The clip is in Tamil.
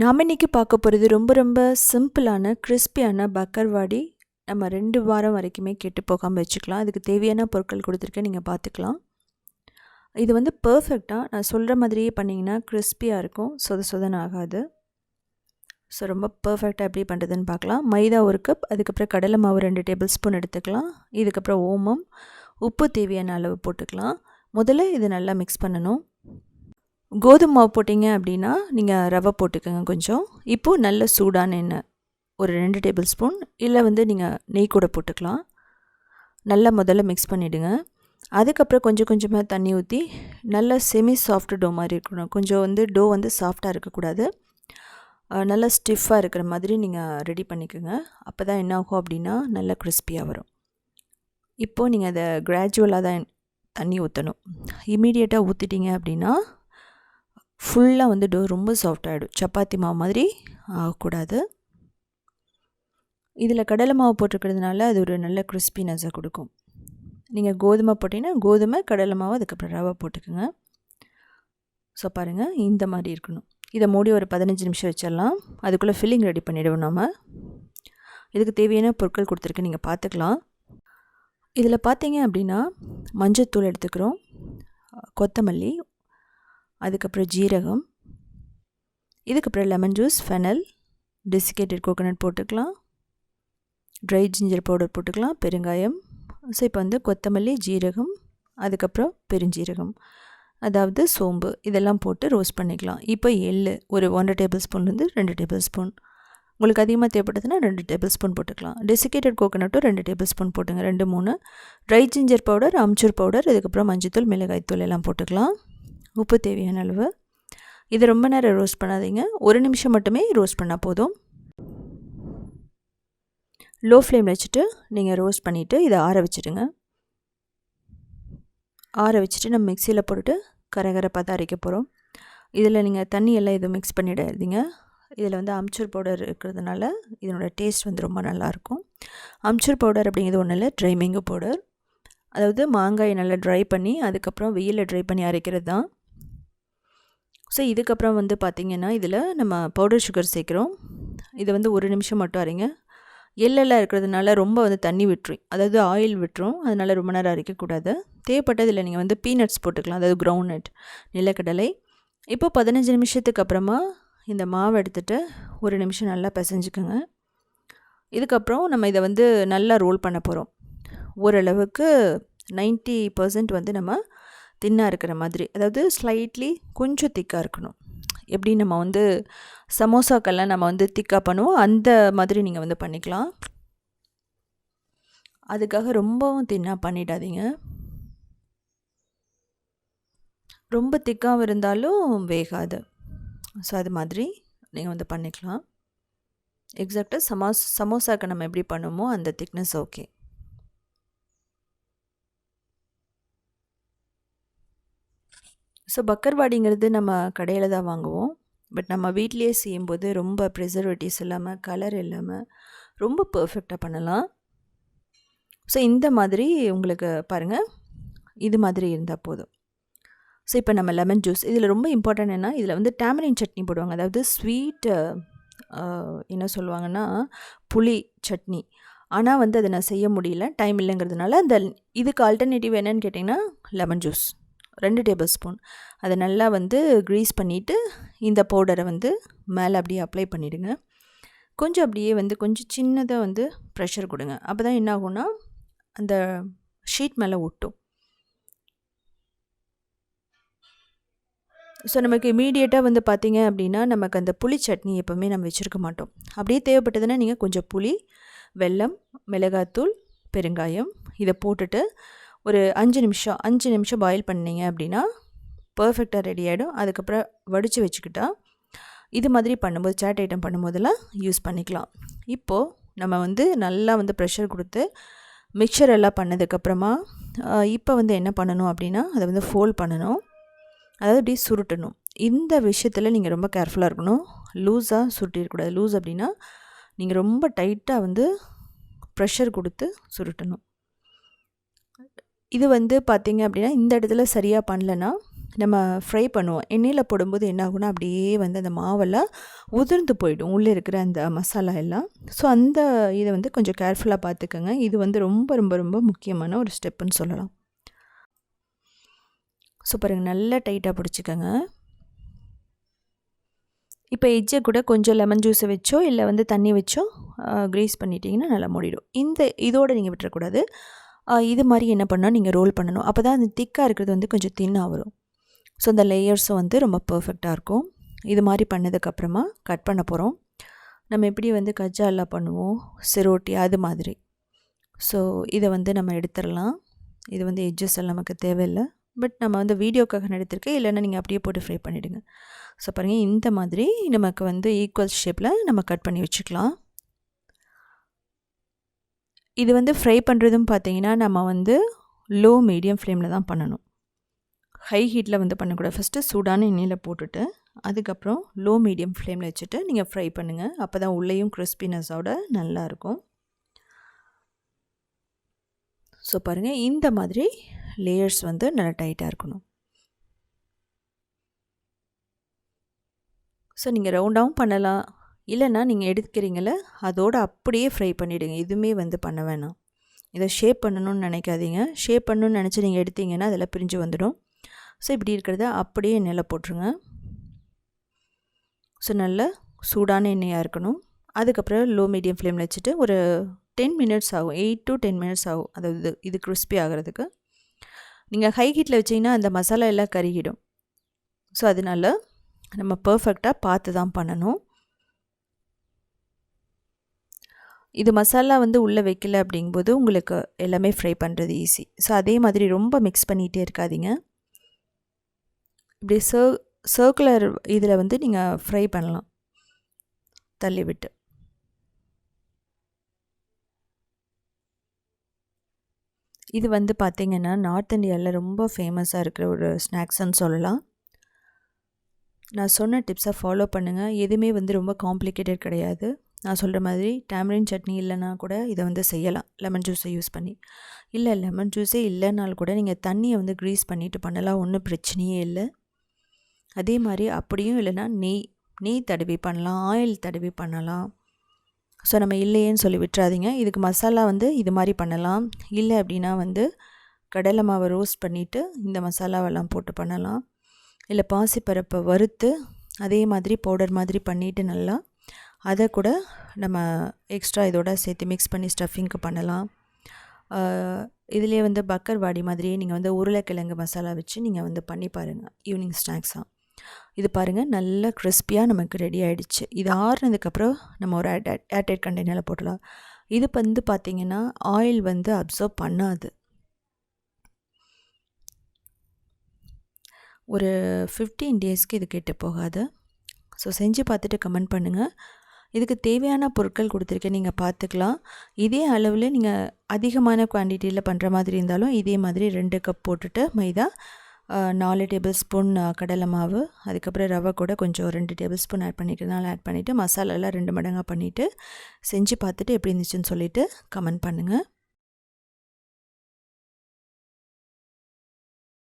நாம் இன்றைக்கி பார்க்க போகிறது ரொம்ப ரொம்ப சிம்பிளான கிறிஸ்பியான பக்கர்வாடி நம்ம ரெண்டு வாரம் வரைக்குமே கெட்டு போகாமல் வச்சுக்கலாம். அதுக்கு தேவையான பொருட்கள் கொடுத்துருக்கேன் நீங்கள் பார்த்துக்கலாம். இது வந்து பர்ஃபெக்டாக நான் சொல்கிற மாதிரியே பண்ணிங்கன்னா கிறிஸ்பியாக இருக்கும். சொத சொதன் ஆகாது. ஸோ ரொம்ப பர்ஃபெக்டாக எப்படி பண்ணுறதுன்னு பார்க்கலாம். மைதா ஒரு கப் அதுக்கப்புறம் கடலை மாவு ரெண்டு டேபிள் ஸ்பூன் எடுத்துக்கலாம். இதுக்கப்புறம் ஓமம் உப்பு தேவையான அளவு போட்டுக்கலாம். முதல்ல இது நல்லா மிக்ஸ் பண்ணணும். கோதுமை மாவு போட்டிங்க அப்படின்னா நீங்கள் ரவை போட்டுக்கோங்க கொஞ்சம். இப்போது நல்ல சூடான எண்ணெய் ஒரு ரெண்டு டேபிள் ஸ்பூன் இல்லை வந்து நீங்கள் நெய் கூட போட்டுக்கலாம். நல்லா முதல்ல மிக்ஸ் பண்ணிவிடுங்க அதுக்கப்புறம் கொஞ்சம் கொஞ்சமாக தண்ணி ஊற்றி நல்லா செமி சாஃப்ட் டோ மாதிரி இருக்கணும். கொஞ்சம் வந்து டோ வந்து சாஃப்டாக இருக்கக்கூடாது. நல்லா ஸ்டிஃபாக இருக்கிற மாதிரி நீங்கள் ரெடி பண்ணிக்கோங்க. அப்போ தான் என்ன ஆகும் அப்படின்னா நல்லா கிறிஸ்பியாக வரும். இப்போது நீங்கள் அதை கிராஜுவலாக தான் தண்ணி ஊற்றணும் இமீடியட்டாக ஊற்றிட்டீங்க அப்படின்னா ஃபுல்லாக வந்து டோ ரொம்ப சாஃப்டாகிடும் சப்பாத்தி மாவு மாதிரி ஆகக்கூடாது. இதில் கடலை மாவு போட்டிருக்கிறதுனால அது ஒரு நல்ல கிறிஸ்பினஸை கொடுக்கும். நீங்கள் கோதுமை போட்டிங்கன்னா கோதுமை கடலை மாவு அதுக்கப்புறம் ரவை போட்டுக்கோங்க. ஸோ பாருங்கள் இந்த மாதிரி இருக்கணும். இதை மூடி ஒரு பதினஞ்சு நிமிஷம் வச்சிடலாம். அதுக்குள்ளே ஃபில்லிங் ரெடி பண்ணிவிடுவோம் நம்ம இதுக்கு தேவையான பொருட்கள் கொடுத்துருக்கு நீங்கள் பார்த்துக்கலாம் இதில் பார்த்தீங்க அப்படின்னா மஞ்சத்தூள் எடுத்துக்கிறோம். கொத்தமல்லி அதுக்கப்புறம் ஜீரகம் இதுக்கப்புறம் lemon juice fennel desiccated coconut போட்டுக்கலாம். ட்ரை ஜிஞ்சர் பவுடர் போட்டுக்கலாம் பெருங்காயம். ஸோ இப்போ வந்து கொத்தமல்லி ஜீரகம் அதுக்கப்புறம் பெருஞ்சீரகம். அதாவது சோம்பு இதெல்லாம் போட்டு ரோஸ்ட் பண்ணிக்கலாம். இப்போ எள் ஒரு ஒன்றரை டேபிள் ஸ்பூன்லேருந்து ரெண்டு டேபிள் ஸ்பூன் உங்களுக்கு அதிகமாக தேவைப்படுதுன்னா ரெண்டு டேபிள் ஸ்பூன் போட்டுக்கலாம் டெசிகேட்டட் கோகோனட்டும் ரெண்டு டேபிள் ஸ்பூன் போட்டுங்க ரெண்டு மூணு. Dry ginger powder amchur powder அதுக்கப்புறம் மஞ்சத்தூள் மிளகாய்த்தூள் எல்லாம் போட்டுக்கலாம். உப்பு தேவையான அளவு. இதை ரொம்ப நேரம் ரோஸ்ட் பண்ணாதீங்க. ஒரு நிமிஷம் மட்டுமே ரோஸ்ட் பண்ணால் போதும். லோ ஃப்ளேம் வச்சுட்டு நீங்கள் ரோஸ்ட் பண்ணிவிட்டு இதை ஆற வச்சுடுங்க. ஆற வச்சுட்டு நம்ம மிக்சியில் போட்டுட்டு கரகரப்பாக தான் அரைக்க போகிறோம் இதில் நீங்கள் தண்ணி எல்லாம் எதுவும் மிக்ஸ் பண்ணிடாதீங்க. இதில் வந்து அம்ச்சூர் பவுடர் இருக்கிறதுனால இதனோட டேஸ்ட் வந்து ரொம்ப நல்லாயிருக்கும். அம்ச்சூர் பவுடர் அப்படிங்கிறது ஒன்றும் இல்லை ட்ரை மேங்கோ பவுடர் அதாவது மாங்காயை நல்லா ட்ரை பண்ணி அதுக்கப்புறம் வெயிலில் ட்ரை பண்ணி அரைக்கிறது தான். ஸோ இதுக்கப்புறம் வந்து பார்த்திங்கன்னா இதில் நம்ம பவுடர் சுகர் சேர்க்குறோம். இதை வந்து ஒரு நிமிஷம் மட்டும் அரைங்க. எள்ளெல்லாம் இருக்கிறதுனால ரொம்ப வந்து தண்ணி விட்டுரும். அதாவது ஆயில் விட்டுரும். அதனால் ரொம்ப நேரம் அரைக்கக்கூடாது. தேவைப்பட்டதில் நீங்கள் வந்து பீனட்ஸ் போட்டுக்கலாம். அதாவது கிரவுண்ட் நட் நிலக்கடலை. இப்போ பதினஞ்சு நிமிஷத்துக்கு அப்புறமா இந்த மாவு எடுத்துகிட்டு ஒரு நிமிஷம் நல்லா பிசைஞ்சுக்கோங்க. இதுக்கப்புறம் நம்ம இதை வந்து நல்லா ரோல் பண்ண போகிறோம் ஓரளவுக்கு நைன்ட்டி பர்சன்ட் வந்து நம்ம தின்னாக இருக்கிற மாதிரி. அதாவது ஸ்லைட்லி கொஞ்சம் திக்காக இருக்கணும். எப்படி நம்ம வந்து சமோசாக்கெல்லாம் நம்ம வந்து திக்காக பண்ணுவோம் அந்த மாதிரி நீங்கள் வந்து பண்ணிக்கலாம். அதுக்காக ரொம்பவும் தின்னாக பண்ணிடாதீங்க. ரொம்ப திக்காகவும் இருந்தாலும் வேகாது. ஸோ அது மாதிரி நீங்கள் வந்து பண்ணிக்கலாம். எக்ஸாக்டாக சமாஸ் சமோசாக்கு நம்ம எப்படி பண்ணுமோ அந்த திக்னஸ் ஓகே ஸோ பக்கர்வாடிங்கிறது நம்ம கடையில் தான் வாங்குவோம். பட் நம்ம வீட்லேயே செய்யும்போது ரொம்ப ப்ரிசர்வேட்டிவ்ஸ் இல்லாமல் கலர் இல்லாமல் ரொம்ப பர்ஃபெக்டாக பண்ணலாம். ஸோ இந்த மாதிரி உங்களுக்கு பாருங்கள் இது மாதிரி இருந்தால் போதும். ஸோ இப்போ நம்ம லெமன் ஜூஸ் இதில் ரொம்ப இம்பார்ட்டன்ட் என்ன இதில் வந்து டேமரின் சட்னி போடுவாங்க. அதாவது ஸ்வீட் என்ன சொல்லுவாங்கன்னா புளி சட்னி. ஆனால் வந்து அதை நான் செய்ய முடியல. டைம் இல்லைங்கிறதுனால அந்த இதுக்கு ஆல்டர்னேட்டிவ் என்னன்னு கேட்டிங்கன்னா லெமன் ஜூஸ் ரெண்டு டேபிள் ஸ்பூன். அதை நல்லா வந்து க்ரீஸ் பண்ணிவிட்டு இந்த பவுடரை வந்து மேலே அப்படியே அப்ளை பண்ணிவிடுங்க கொஞ்சம் அப்படியே வந்து கொஞ்சம் சின்னதாக வந்து ப்ரெஷர் கொடுங்க. அப்போ தான் என்ன ஆகும்னா அந்த ஷீட் மேலே ஒட்டும். ஸோ நமக்கு இமீடியட்டாக வந்து பார்த்திங்க அப்படின்னா நமக்கு அந்த புளி சட்னி எப்போவுமே நம்ம வச்சுருக்க மாட்டோம். அப்படியே தேவைப்பட்டதுன்னா நீங்கள் கொஞ்சம் புளி வெல்லம் மிளகாத்தூள் பெருங்காயம் இதை போட்டுட்டு ஒரு அஞ்சு நிமிஷம் அஞ்சு நிமிஷம் பாயில் பண்ணிங்க அப்படின்னா பர்ஃபெக்டாக ரெடி ஆகிடும் அதுக்கப்புறம் வடித்து வச்சுக்கிட்டா இது மாதிரி பண்ணும்போது சேட் ஐட்டம் பண்ணும்போதெல்லாம் யூஸ் பண்ணிக்கலாம். இப்போது நம்ம வந்து நல்லா வந்து ப்ரெஷர் கொடுத்து மிக்சர் எல்லாம் பண்ணதுக்கப்புறமா இப்போ வந்து என்ன பண்ணணும் அப்படின்னா அதை வந்து ஃபோல்ட் பண்ணணும். அதாவது இப்படி சுருட்டணும். இந்த விஷயத்தில் நீங்கள் ரொம்ப கேர்ஃபுல்லாக இருக்கணும். லூஸாக சுருட்டிடக்கூடாது லூஸ் அப்படின்னா நீங்கள் ரொம்ப டைட்டாக வந்து ப்ரெஷர் கொடுத்து சுருட்டணும். இது வந்து பார்த்திங்க அப்படின்னா இந்த இடத்துல சரியாக பண்ணலன்னா நம்ம ஃப்ரை பண்ணுவோம். எண்ணெயில் போடும்போது என்ன ஆகும்னா அப்படியே வந்து அந்த மாவெல்லாம் உதிர்ந்து போயிடும். உள்ளே இருக்கிற அந்த மசாலா எல்லாம். ஸோ அந்த இதை வந்து கொஞ்சம் கேர்ஃபுல்லாக பார்த்துக்கோங்க இது வந்து ரொம்ப ரொம்ப ரொம்ப முக்கியமான ஒரு ஸ்டெப்புன்னு சொல்லலாம். ஸோ பாருங்கள் நல்லா டைட்டாக பிடிச்சிக்கோங்க. இப்போ எஜ்ஜை கூட கொஞ்சம் லெமன் ஜூஸை வச்சோ இல்லை வந்து தண்ணி வச்சோ க்ரீஸ் பண்ணிட்டீங்கன்னா நல்லா மூடிடும். இந்த இதோடு நீங்கள் விட்டுறக்கூடாது. இது மாதிரி என்ன பண்ணால் நீங்கள் ரோல் பண்ணணும். அப்போ தான் அந்த திக்காக இருக்கிறது வந்து கொஞ்சம் தின்னாக வரும். ஸோ அந்த லேயர்ஸும் வந்து ரொம்ப பர்ஃபெக்டாக இருக்கும். இது மாதிரி பண்ணதுக்கப்புறமா கட் பண்ண போகிறோம் நம்ம எப்படி வந்து கஜ்ஜா பண்ணுவோம்? சிரோட்டி அது மாதிரி. ஸோ இதை வந்து நம்ம எடுத்துடலாம். இது வந்து எட்ஜஸ் எல்லாம் நமக்கு தேவையில்லை. பட் நம்ம வந்து வீடியோக்காக எடுத்திருக்கேன். இல்லைன்னா நீங்கள் அப்படியே போட்டு ஃப்ரை பண்ணிவிடுங்க ஸோ பாருங்கள் இந்த மாதிரி நமக்கு வந்து ஈக்குவல் ஷேப்பில் நம்ம கட் பண்ணி வச்சுக்கலாம். இது வந்து ஃப்ரை பண்ணுறதும் பார்த்தீங்கன்னா நம்ம வந்து லோ மீடியம் ஃப்ளேமில் தான் பண்ணணும். ஹை ஹீட்டில் வந்து பண்ணக்கூடாது. ஃபஸ்ட்டு சூடான எண்ணெயில் போட்டுட்டு அதுக்கப்புறம் லோ மீடியம் ஃப்ளேமில் வச்சுட்டு நீங்கள் ஃப்ரை பண்ணுங்கள் அப்போ தான் உள்ளேயும் கிறிஸ்பினஸோட நல்லாயிருக்கும் ஸோ பாருங்கள் இந்த மாதிரி லேயர்ஸ் வந்து நல்லா டைட்டாக இருக்கணும். ஸோ நீங்கள் ரவுண்டாகவும் பண்ணலாம். இல்லைன்னா நீங்கள் எடுக்கிறீங்கள அதோடு அப்படியே ஃப்ரை பண்ணிவிடுங்க எதுவுமே வந்து பண்ண வேணாம். இதை ஷேப் பண்ணணும்னு நினைக்காதீங்க. ஷேப் பண்ணணும்னு நினச்சி நீங்கள் எடுத்தீங்கன்னா அதெல்லாம் பிரிஞ்சு வந்துடும். ஸோ இப்படி இருக்கிறத அப்படியே எண்ணெயில் போட்டுருங்க. ஸோ நல்ல சூடான எண்ணெயாக இருக்கணும். அதுக்கப்புறம் லோ மீடியம் ஃப்ளேமில் வச்சுட்டு ஒரு டென் மினிட்ஸ் ஆகும். எயிட் டு டென் மினிட்ஸ் ஆகும். அதாவது இது கிறிஸ்பி ஆகிறதுக்கு. நீங்கள் ஹை ஹீட்டில் வச்சிங்கன்னா அந்த மசாலா எல்லாம் கருகிடும். ஸோ அதனால் நம்ம பர்ஃபெக்டாக பார்த்து தான் பண்ணணும். இது மசாலா வந்து உள்ளே வைக்கல அப்படிங்கும்போது உங்களுக்கு எல்லாமே ஃப்ரை பண்ணுறது ஈஸி ஸோ அதே மாதிரி ரொம்ப மிக்ஸ் பண்ணிகிட்டே இருக்காதீங்க. இப்படி சர் சர்க்குலர் இதில் வந்து நீங்கள் ஃப்ரை பண்ணலாம். தள்ளி விட்டு. இது வந்து பார்த்திங்கன்னா நார்த் இந்தியாவில் ரொம்ப ஃபேமஸாக இருக்கிற ஒரு ஸ்நாக்ஸ்ன்னு சொல்லலாம். நான் சொன்ன டிப்ஸை ஃபாலோ பண்ணுங்கள் எதுவுமே வந்து ரொம்ப காம்ப்ளிகேட்டட் கிடையாது. நான் சொல்கிற மாதிரி டேமரின் சட்னி இல்லைன்னா கூட இதை வந்து செய்யலாம். லெமன் ஜூஸை யூஸ் பண்ணி. இல்லை லெமன் ஜூஸே இல்லைனாலும் கூட நீங்கள் தண்ணியை வந்து க்ரீஸ் பண்ணிவிட்டு பண்ணலாம். ஒன்றும் பிரச்சனையே இல்லை. அதே மாதிரி அப்படியும் இல்லைன்னா நெய் நெய் தடவி பண்ணலாம் ஆயில் தடவி பண்ணலாம். ஸோ நம்ம இல்லையேன்னு சொல்லி விட்டுறாதீங்க. இதுக்கு மசாலா வந்து இது மாதிரி பண்ணலாம். இல்லை அப்படின்னா வந்து கடலை மாவை ரோஸ்ட் பண்ணிவிட்டு இந்த மசாலாவெல்லாம் போட்டு பண்ணலாம். இல்லை பாசிப்பருப்பை வறுத்து அதே மாதிரி பவுடர் மாதிரி பண்ணிவிட்டு நல்லா அதை கூட நம்ம எக்ஸ்ட்ரா இதோட சேர்த்து மிக்ஸ் பண்ணி ஸ்டஃபிங்க்கு பண்ணலாம். இதிலே வந்து பக்கர் வாடி மாதிரியே நீங்கள் வந்து உருளைக்கிழங்கு மசாலா வச்சு நீங்கள் வந்து பண்ணி பாருங்கள் ஈவினிங் ஸ்நாக்ஸாக இது பாருங்கள் நல்ல கிறிஸ்பியாக நமக்கு ரெடி ஆகிடுச்சு இது ஆறுனதுக்கப்புறம் நம்ம ஒரு ஏர்டைட் கண்டெய்னரில் போட்டலாம் இது வந்து பார்த்திங்கன்னா ஆயில் வந்து அப்சர்வ் பண்ணாது. ஒரு ஃபிஃப்டீன் டேஸ்க்கு இது கெட்டு போகாது. ஸோ செஞ்சு பார்த்துட்டு கமெண்ட் பண்ணுங்கள் இதுக்கு தேவையான பொருட்கள் கொடுத்துருக்கேன் நீங்கள் பார்த்துக்கலாம். இதே அளவில் நீங்கள் அதிகமான குவான்டிட்டியில் பண்ணுற மாதிரி இருந்தாலும் இதே மாதிரி ரெண்டு கப் போட்டுட்டு மைதா நாலு டேபிள் ஸ்பூன் கடலை மாவு அதுக்கப்புறம் ரவை கூட கொஞ்சம் ரெண்டு டேபிள் ஸ்பூன் ஆட் பண்ணிக்கிறதுனால ஆட் பண்ணிவிட்டு மசாலாலாம் ரெண்டு மடங்காக பண்ணிவிட்டு செஞ்சு பார்த்துட்டு எப்படி இருந்துச்சுன்னு சொல்லிவிட்டு கமெண்ட் பண்ணுங்கள்